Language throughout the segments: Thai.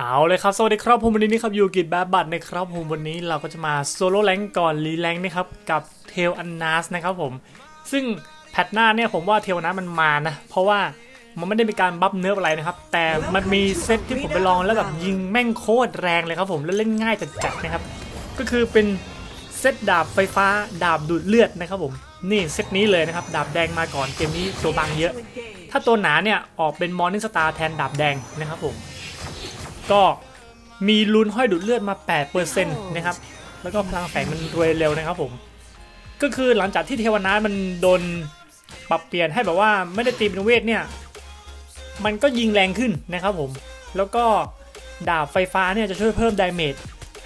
เอาเลยครับ สวัสดีครับผมวันนี้นะครับอยู่กิจแบบบัตนะครับผมวันนี้เราก็จะมาโซโล่แรงก่อนรีแรงนะครับกับเทลอันนาสนะครับผม ซึ่งแพทหน้าเนี่ยผมว่าเทลอันนาสมันมานะ เพราะว่ามันไม่ได้มีการบัฟเนิร์ฟอะไรนะครับ แต่มันมีเซตที่ผมไปลองแล้วแบบยิงแม่งโคตรแรงเลยครับผมแล้วเล่นง่ายจัดๆนะครับ ก็คือเป็นเซตดาบไฟฟ้าดาบดูดเลือดนะครับผมนี่เซตนี้เลยนะครับดาบแดงมาก่อนเกมนี้ตัวบางเยอะ ถ้าตัวหนาเนี่ยออกเป็นมอร์นิ่งสตาร์แทนดาบแดงนะครับผม ก็มีลุ้นห้อยดูดเลือดมา 8%นะครับ แล้วก็พลังแฝงมันรวยเร็วนะครับผม ก็คือหลังจากที่เทวนาถมันโดนปรับเปลี่ยนให้แบบว่าไม่ได้ตีเป็นเวทเนี่ย มันก็ยิงแรงขึ้นนะครับผม แล้วก็ดาบไฟฟ้าเนี่ยจะช่วยเพิ่มดาเมจ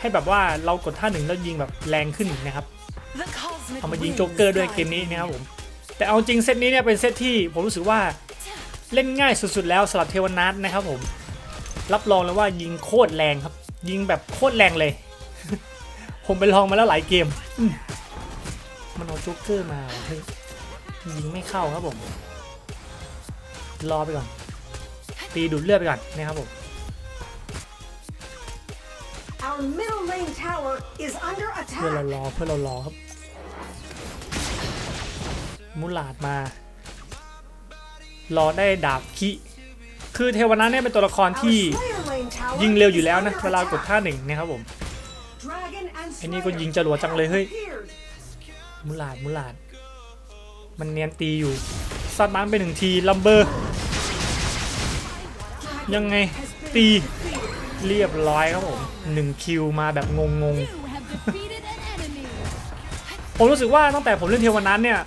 ให้แบบว่าเรากดท่าหนึ่งแล้วยิงแบบแรงขึ้นนะครับ เอามายิงโจ๊กเกอร์ด้วยเกมนี้นะครับผม แต่เอาจริงเซตนี้เนี่ยเป็นเซตที่ผมรู้สึกว่าเล่นง่ายสุดๆแล้วสำหรับเทวนาทนะครับผม รับรองเลยว่ายิงโคตรแรงครับ ยิงแบบโคตรแรงเลย ผมไปลองมาแล้วหลายเกมอืมมันเอาโจ๊กเกอร์มาเฮ้ยยิงไม่เข้าครับผม รอไปก่อน ตีดูดเลือดไปก่อนนะครับผม Our middle lane tower is under เพื่อเรา attack. รอเพื่อเรารอครับ มุลาดมา รอได้ดาบคิ คือเทวนาเนี่ยเป็นตัวละคร Our ที่ Slayer lane tower ยิงเร็วอยู่แล้วนะ is เว under ลากด attack. ท่าหนึ่งนะครับผม Dragon and ไอ้นี่ก็ Slayer ยิงจรวดจังเลยเฮ้ย appeared. มุลาดมุลาด มันเนียนตีอยู่ซัดมันไปหนึ่งทีลัมเบอร์ ยังไงตีเรียบร้อยครับผมหนึ่งคิวมาแบบงงๆ You have defeated an enemy. ผมรู้สึกว่าตั้งแต่ผมเล่นเทวนั้นเนี่ย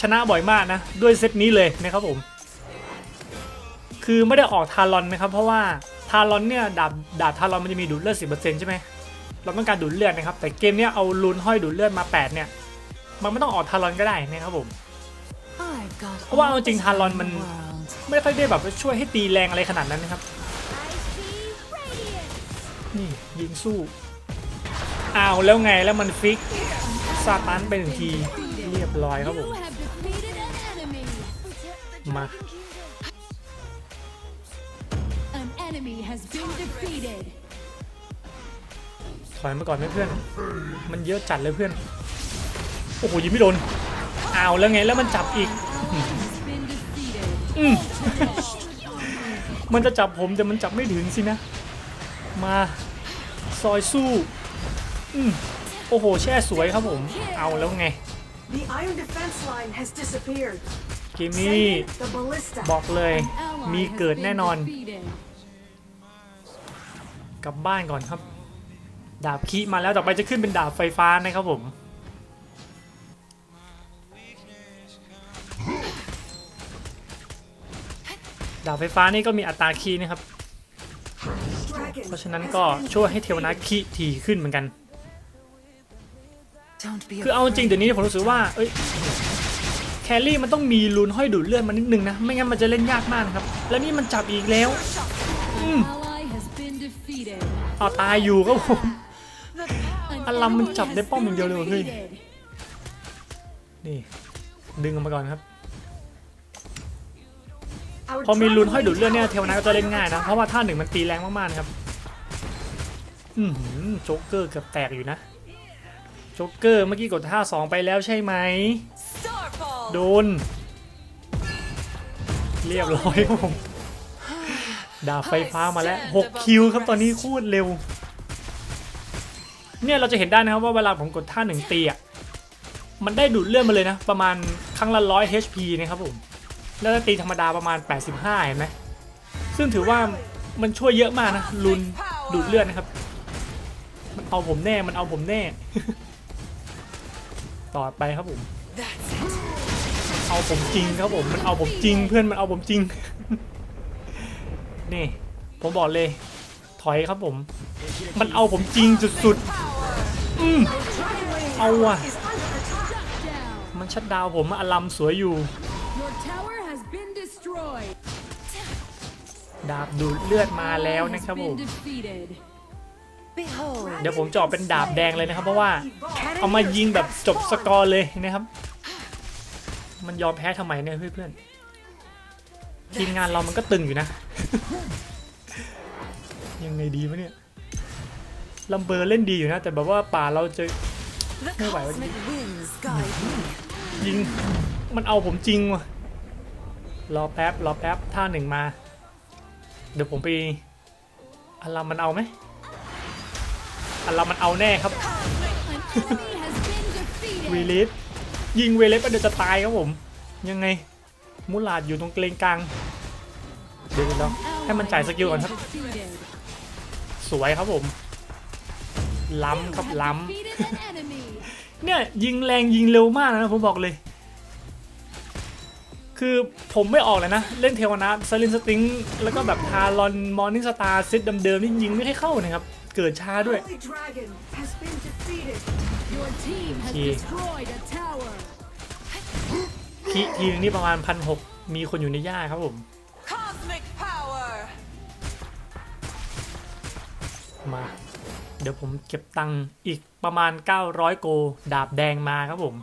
ชนะบ่อยมากนะ ด้วยเซตนี้เลยนะครับผม คือไม่ได้ออกทารอนนะครับ เพราะว่าทารอนเนี่ยดาบดาบทารอนมันจะมีดูดเลือดสิใช่ไหมเราต้องการดูดเลือดนะครับ แต่เกมเนี้ยเอาลูนห้อยดูดเลือดมา8เนี่ยมันไม่ต้องออกทารอนก็ได้นะครับผมเพราะว่าเอาจริงทารอนมันไม่ค่อยได้แบบช่วยให้ตีแรงอะไรขนาดนั้นนะครับ นี่ยิงสู้อ้าวแล้วไงแล้วมันฟิกซาตันไปหนึ่งทีเรียบร้อยครับผมมา enemy has been defeated. ถอยมาก่อนไหมเพื่อน มันเยอะจัดเลยเพื่อน โอ้โหยิงไม่โดนอ้าวแล้วไงแล้วมันจับอีก Ally has been defeated. อืมมันจะจับผมแต่มันจับไม่ถึงสินะ มาซอยสู้ อืมโอ้โห แช่สวยครับผม เอาแล้วไง The iron defense line has disappeared. เกมนี้ Send the ballista. บอกเลย An ally มี has เกิด been แน่นอน defeated. กลับบ้านก่อนครับ ดาบคีมาแล้วต่อไปจะขึ้นเป็นดาบไฟฟ้านะครับผม ดาบไฟฟ้านี่ก็มีอัตราคีนะครับ เพราะฉะนั้นก็ช่วยให้เทวนาคีถี่ขึ้นเหมือนกัน คือเอาจริงเดี๋ยวนี้ผมรู้สึกว่า เอ้ยแครี่มันต้องมีลูนห้อยดูดเลือดมานิดนึงนะ ไม่งั้นมันจะเล่นยากมากนะครับ แล้วนี่มันจับอีกแล้ว An ally has been defeated. เอาตายอยู่ครับผมอลัมมันจับได้ป้อมอย่างเดียวเลยเฮ้ยนี่ ดึงออกมาก่อนครับ พอมีลุ้นห้อยดูดเลือดเนี่ยเทวนาก็จะเล่นง่ายนะ เพราะว่าท่าหนึ่งมันตีแรงมากๆนะครับ อือหือโจ๊กเกอร์เกือบแตกอยู่นะ โจ๊กเกอร์เมื่อกี้กดท่าสองไปแล้วใช่ไหม โดน เรียบร้อยครับผม ดาบไฟฟ้ามาแล้ว 6 คิวครับตอนนี้โคตรเร็ว เนี่ยเราจะเห็นได้นะครับว่าเวลาผมกดท่าหนึ่งตีอะมันได้ดูดเลือดมาเลยนะ ประมาณครั้งละร้อย HP นะครับผม แล้วถ้าตีธรรมดาประมาณ 85 เห็นไหมซึ่งถือว่ามันช่วยเยอะมากนะ ลุนดูดเลือดนะครับ มันเอาผมแน่ มันเอาผมแน่ ต่อไปครับผม เอาผมจริงครับผม มันเอาผมจริง เพื่อนมันเอาผมจริง นี่ ผมบอกเลย ถอยครับผม มันเอาผมจริงสุดๆอืม Dragon lane เอา tower ว่ะ is under attack. Down. มันชัดดาวน์ผมอะอลัมสวยอยู่ Your tower has been destroyed. ดาบดูดเลือดมาแล้ว Ally นะ has ครับผม been defeated. behold. เดี๋ยวผมจะออกเป็นดาบแดงเลยนะครับ เพราะว่า Evolve. เอามายิงแบบจบสกอร์เลยนะครับ มันยอมแพ้ทำไมเนี่ยเพื่อนๆ ทีมงานเรามันก็ตึงอยู่นะ ยังไงดีวะเนี่ยลัมเบอร์เล่นดีอยู่นะ แต่แบบว่าป่าเราจะ The ไม่ไหววะ cosmic winds guide me. ยิง มันเอาผมจริงว่ะรอแป๊บรอแป๊บท่าหนึ่งมา เดี๋ยวผมไปอารามันเอาไหมอารามันเอาแน่ครับ An enemy has been defeated. วีลิสยิงเวเลสไปเดี๋ยวจะตายครับผม ยังไง มุลาดอยู่ตรงเกรงกลาง เดี๋ยวเดี๋ยว Ally ให้มันจ่ายสกิลก่อนครับ has been defeated. สวยครับผม ล้ำครับ You have ล้ defeated an enemy. ำเนี่ยยิงแรงยิงเร็วมากนะผมบอกเลย คือผมไม่ออกเลยนะ เล่นเทวนาสลินสติง แล้วก็แบบทารอนมอร์นิ่งสตาร์ซิดเดิมๆนี่ยิงไม่ให้เข้านะครับ เกิดช้าด้วย Holy Dragon has been defeated. Your team has Okay. destroyed a tower. ทีทีนึงนี่ประมาณพันหกมีคนอยู่ในย่าครับผม Cosmic power. มา เดี๋ยวผมเก็บตังค์อีกประมาณ 900 โก ดาบแดงมาครับผม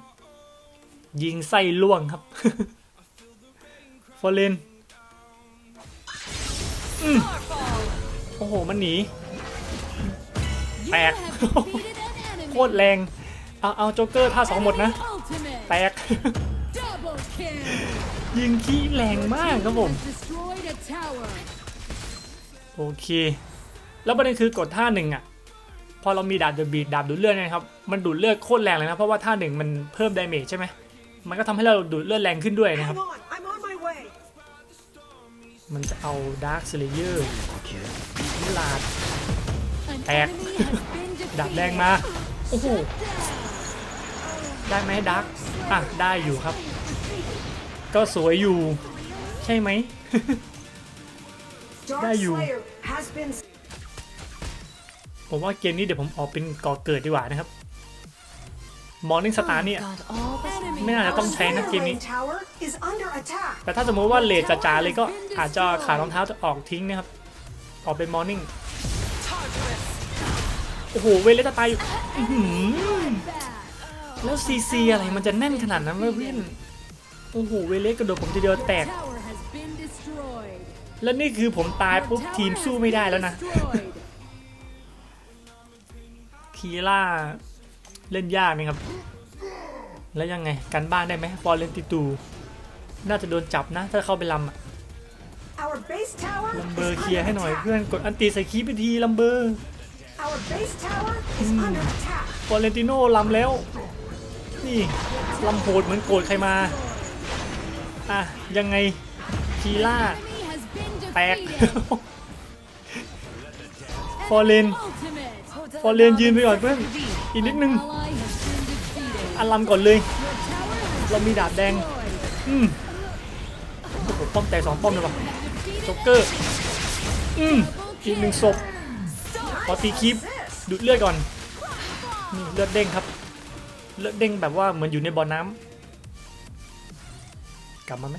ยิงไส้ล่วงครับฟอร์เรนอืมโอ้โห มันหนี You Back. have defeated an enemy. โคตรแรง เอา เอาโจ๊กเกอร์ท่าสองหมดนะ Enemy ultimate. แตก Double kill. ยิงขี้แรงมากครับผม โอเค แล้วประเด็นคือกดท่าหนึ่งอะ พอเรามีดาบเดอะบีดดาบดูดเลือดนะครับ มันดูดเลือดโคตรแรงเลยนะ เพราะว่าท่าหนึ่งมันเพิ่มดาเมจใช่ไหม มันก็ทำให้เราดูดเลือดแรงขึ้นด้วยนะครับ มันจะเอาดาร์คสเลเยอร์มิลาด An Back. enemy has been defeated. ดาบแดงมา โอ้โห ได้ไหมดาร์คอะ ได้อยู่ครับ ก็สวยอยู่ ใช่ไหม Dark There you- Slayer has been ผมว่าเกมนี้เดี๋ยวผมออกเป็นก่อเกิดดีกว่านะครับมอร์นิ่งสตาร์เนี่ย Got all the Enemy ไม่น่าจะ Our ต้องใช้นะ Slayer เกมนี้ Lane Tower is under attack. แต่ถ้าสมมติว่าเลทจ๋าๆเลยก็อาจจะขารองเท้าจะออกทิ้งนะครับ ออกเป็นมอร์นิ่งโอ้โหเวเลสจะตายอยู่อื้อหือ back. แล้วซีซีอะไรมันจะแน่นขนาดนั้นวะเพื่อน โอ้โหเวเลสกระโดดผมทีเดียวแตก Tower has been destroyed. แล้วนี่คือผมตาย Your ปุ๊บ tower ทีม has สู้ไม่ได้ been แล้วนะ destroyed. คีล่าเล่นยากนะครับ แล้วยังไงกันบ้านได้ไหมฟอร์เรนติตู น่าจะโดนจับนะ ถ้าเข้าไปลำอะ Our base tower ลัมเบอ is ร์เคลียร์ under ให้หน่อย attack. เพื่อนกดอันตีใส่คีไปทีลัมเบอร์ Our base tower is under attack. ฟอร์เรนติโน่ลำแล้ว นี่ลำโหดเหมือนโกรธใครมา อะ ยังไงคีล่า แตก ฟอร์เรนฟอร์เรนยืนไปก่อนเพื่อน อีกนิดนึง Ally has been defeated. อันลำก่อนเลย เรามีดาบแดง อืมโอ้โหป้อมแตกสองป้อมเลยว่ะจ็อกเกอร์ อืมอีกหนึ่งศพพอตีคลิปดูดเลือดก่อนนี่เลือดเด้งครับ เลือดเด้งแบบว่าเหมือนอยู่ในบ่อน้ำ กลับมาไหม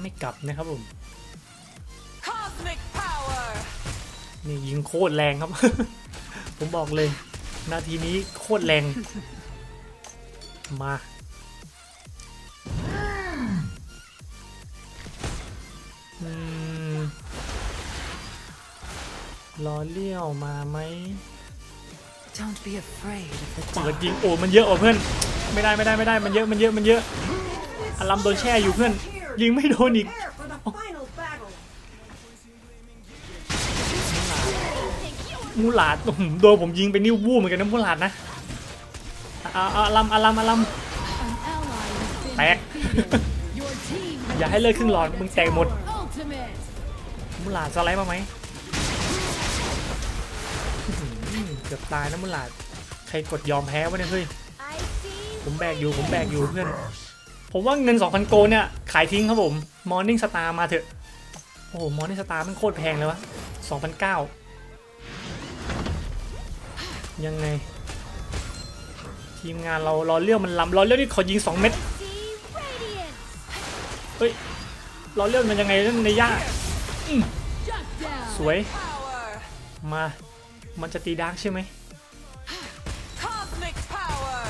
ไม่กลับนะครับผม cosmic power. นี่ยิงโคตรแรงครับ ผมบอกเลย นาทีนี้โคตรแรง มาอืมรอเลี้ยวมาไหม Don't be afraid of the เปิด dark. ยิงโอ้มันเยอะว่ะเพื่อน ไม่ได้ไม่ได้ไม่ได้มันเยอะมันเยอะมันเยอะ อลัมโดนแช่อยู่เพื่อน ยิงไม่โดนอีก Prepare for the final battle. มูหลาดอื้อหือโดนผมยิงไปนิ้ววูบเหมือนกันนะมูหลาดนะอ่าอ่าอลัมอลัมอลัม An ally has been Back. defeated. Your team อย่าให้เลิกครึ่งหลอดมึงแตกหมด ultimate. มูหลาดสไลด์มาไหมอื้อหือเกือบตายนะมูหลาดใครกดยอมแพ้วะเนี่ยเฮ้ยผมแบกอยู่ผมแบกอยู่เพื่อน ผมว่าเงิน 2,000 โกเนี่ย ขายทิ้งครับผม Morning Star มาเถอะ โอ้โห Morning Star มันโคตรแพงเลยวะ2,009ยังไง ทีมงานเรารอเลี้ยวมันล้ำรอเลี้ยวนี่ขอยิง 2 เม็ดเฮ้ยรอเลี้ยวมันยังไงนั่นในย่า Shut down. สวย Power. มา มันจะตีดาร์กใช่ไหม Cosmic power.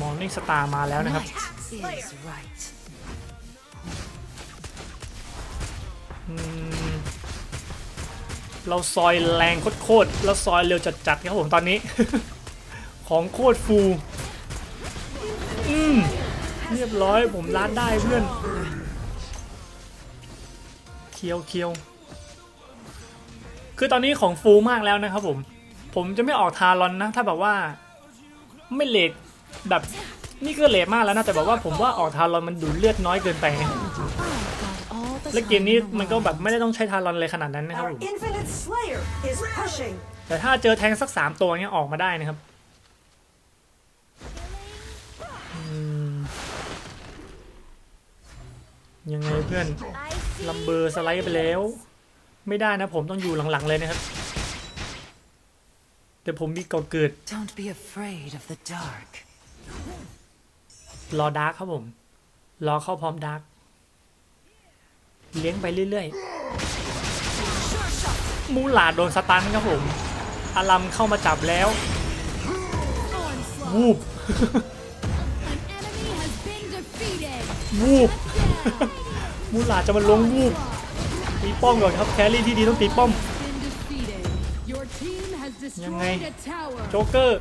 Morning Star มาแล้วนะครับ Might is right. อืมเราซอยแรงโคตรๆแล้วซอยเร็วจัดๆครับผมตอนนี้ ของโคตรฟูอืมเรียบร้อยผมล้านได้เพื่อน เคียวเคียวคือตอนนี้ของฟูมากแล้วนะครับผม ผมจะไม่ออกทารอนนะ ถ้าแบบว่า ไม่เลทแบบ นี่ก็เลทมากแล้วนะแต่แบบว่าผมว่าออกทารอนมันดูดเลือดน้อยเกินไปไง All the และเกมนี้ time in the มันก็แบบ world. ไม่ได้ต้องใช้ทารอนเลยขนาดนั้นนะครับ Our ผม infinite slayer is pushing. แต่ถ้าเจอแทงสักสามตัวเงี้ยออกมาได้นะครับอืมยังไงเพื่อนลัมเบอร์สไลด์ไปแล้ว ไม่ได้นะผมต้องอยู่หลังๆเลยนะครับ แต่ผมมีก่อเกิด รอดาร์กครับผม รอเข้าพร้อมดาร์กเลี้ยงไปเรื่อยๆ มูหลาดโดนสตันครับผม อารัมเข้ามาจับแล้ว วูบ วูบ มูหลาดจะมาลงวูบ ตีป้อมก่อนครับแครี่ที่ดีต้องตีป้อม ยังไง?โจ๊กเกอร์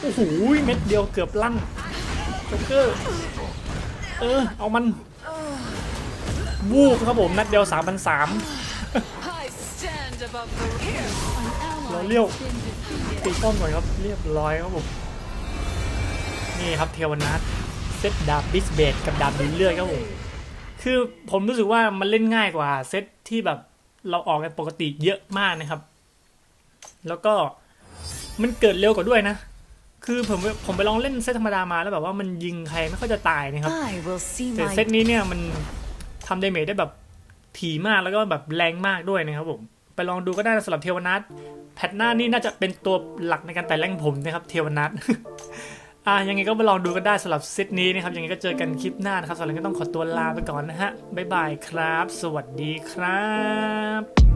โอ้โห เม็ดเดียวเกือบลั่น โจ๊กเกอร์ เออ เอามัน วูบครับผมนัดเดียว3 0 0 3 I stand above the here. An ally Liêu. has been defeated. ตีป้อมก่อนครับ เรียบร้อยครับผม นี่ครับเทวนัทเซตดาบบิสเบดกับดาบดูเลือดครับผม คือผมรู้สึกว่ามันเล่นง่ายกว่าเซตที่แบบเราออกกันปกติเยอะมากนะครับ แล้วก็มันเกิดเร็วกว่าด้วยนะ คือผมผมไปลองเล่นเซตธรรมดามาแล้วแบบว่ามันยิงใครไม่ค่อยจะตายนะครับ I will see แต่ my เซตนี้เนี่ยมันทำเดเมจได้แบบถี่มากแล้วก็แบบแรงมากด้วยนะครับผมไปลองดูก็ได้นะสำหรับเทวนัทแพทหน้านี่น่าจะเป็นตัวหลักในการแต่แรงผมนะครับเทวนัทอะยังไงก็ไปลองดูกันได้สำหรับเซตนี้นะครับยังไงก็เจอกันคลิปหน้านะครับสำหรับวันนี้ก็ต้องขอตัวลาไปก่อนนะฮะบ๊ายบายครับ สวัสดีครับ